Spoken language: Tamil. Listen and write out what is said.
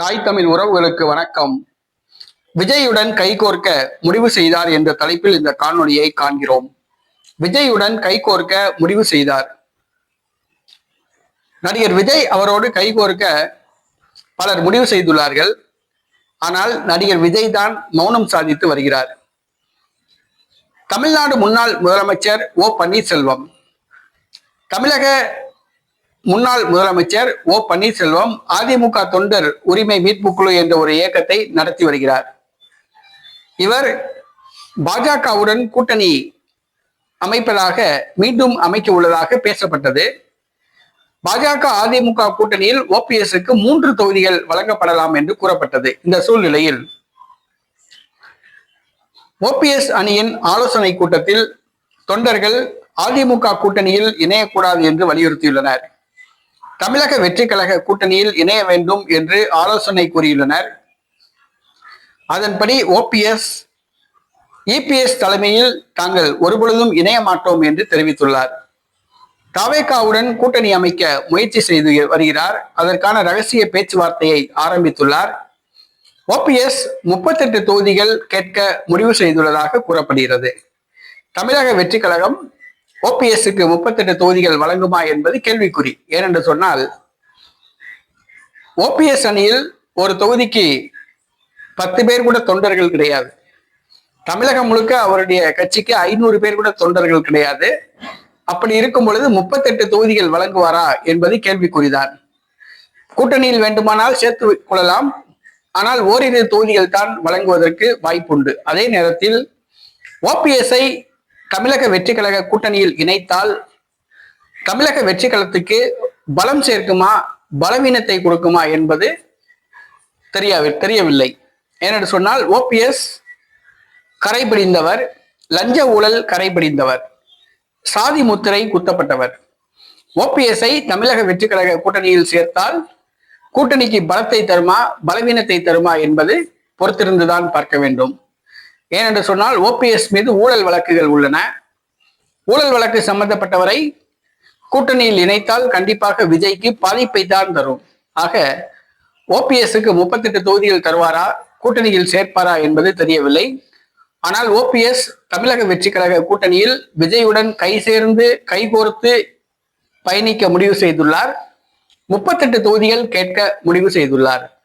தாய் தமிழ் உறவுகளுக்கு வணக்கம். விஜயுடன் கைகோர்க்க முடிவு செய்தார் என்ற தலைப்பில் இந்த காணொலியை காண்கிறோம். விஜயுடன் கைகோர்க்க முடிவு செய்தார். நடிகர் விஜய் அவரோடு கைகோர்க்க பலர் முடிவு செய்துள்ளார்கள். ஆனால் நடிகர் விஜய் தான் மௌனம் சாதித்து வருகிறார். தமிழ்நாடு முன்னாள் முதலமைச்சர் ஓ பன்னீர்செல்வம். தமிழக முன்னாள் முதலமைச்சர் ஓ பன்னீர்செல்வம் அதிமுக தொண்டர் உரிமை மீட்பு குழு என்ற ஒரு இயக்கத்தை நடத்தி வருகிறார். இவர் பாஜகவுடன் கூட்டணி அமைப்பதாக மீண்டும் அமைக்க உள்ளதாக பேசப்பட்டது. பாஜக அதிமுக கூட்டணியில் ஓபிஎஸ்க்கு மூன்று தொகுதிகள் வழங்கப்படலாம் என்று கூறப்பட்டது இந்த சூழ்நிலையில். ஓபிஎஸ் அணியின் ஆலோசனை கூட்டத்தில் தொண்டர்கள் அதிமுக கூட்டணியில் இணையக்கூடாது என்று வலியுறுத்தியுள்ளனர். தமிழக வெற்றி கழக கூட்டணியில் இணைய வேண்டும் என்று ஆலோசனை கூறியுள்ளனர். அதன்படி ஓபிஎஸ் இபிஎஸ் தலைமையில் தாங்கள் ஒருபொழுதும் இணைய மாட்டோம் என்று தெரிவித்துள்ளார். தாவேகாவுடன் கூட்டணி அமைக்க முயற்சி செய்து வருகிறார். அதற்கான ரகசிய பேச்சுவார்த்தையை ஆரம்பித்துள்ளார். ஓபிஎஸ் முப்பத்தெட்டு தொகுதிகள் கேட்க முடிவு செய்துள்ளதாக கூறப்படுகிறது. தமிழக வெற்றி கழகம் ஓபிஎஸ்க்கு முப்பத்தெட்டு தொகுதிகள் வழங்குமா என்பது கேள்விக்குறி. ஏனென்று சொன்னால் ஓபிஎஸ் அணியில் ஒரு தொகுதிக்கு பத்து பேர் கூட தொண்டர்கள் கிடையாது. தமிழகம் முழுக்க அவருடைய கட்சிக்கு ஐநூறு பேர் கூட தொண்டர்கள் கிடையாது. அப்படி இருக்கும் பொழுது முப்பத்தெட்டு தொகுதிகள் வழங்குவாரா என்பது கேள்விக்குறிதான். கூட்டணியில் வேண்டுமானால் சேர்த்து கொள்ளலாம். ஆனால் ஓரிரு தொகுதிகள் தான் வழங்குவதற்கு வாய்ப்புண்டு. அதே நேரத்தில் ஓபிஎஸ்ஐ தமிழக வெற்றி கழக கூட்டணியில் இணைத்தால் தமிழக வெற்றி கழகத்துக்கு பலம் சேர்க்குமா பலவீனத்தை கொடுக்குமா என்பது தெரிய தெரியவில்லை. ஏனென்று சொன்னால் ஓபிஎஸ் கரைபிடிந்தவர் லஞ்ச ஊழல் கரைபிடிந்தவர் சாதி முத்திரை குத்தப்பட்டவர். ஓபிஎஸ்ஐ தமிழக வெற்றி கழக கூட்டணியில் சேர்த்தால் கூட்டணிக்கு பலத்தை தருமா பலவீனத்தை தருமா என்பது பொறுத்திருந்துதான் பார்க்க வேண்டும். ஏனென்று சொன்னால் ஓபிஎஸ் மீது ஊழல் வழக்குகள் உள்ளன. ஊழல் வழக்கு சம்பந்தப்பட்டவரை கூட்டணியில் இணைத்தால் கண்டிப்பாக விஜய்க்கு பாதிப்பை தான் தரும். ஆக ஓபிஎஸ்க்கு முப்பத்தெட்டு தொகுதிகள் தருவாரா? கூட்டணியில் சேர்ப்பாரா என்பது தெரியவில்லை. ஆனால் ஓபிஎஸ் தமிழக வெற்றி கழக கூட்டணியில் விஜயுடன் கை சேர்ந்து கைகோர்த்து பயணிக்க முடிவு செய்துள்ளார். முப்பத்தெட்டு தொகுதிகள் கேட்க முடிவு செய்துள்ளார்.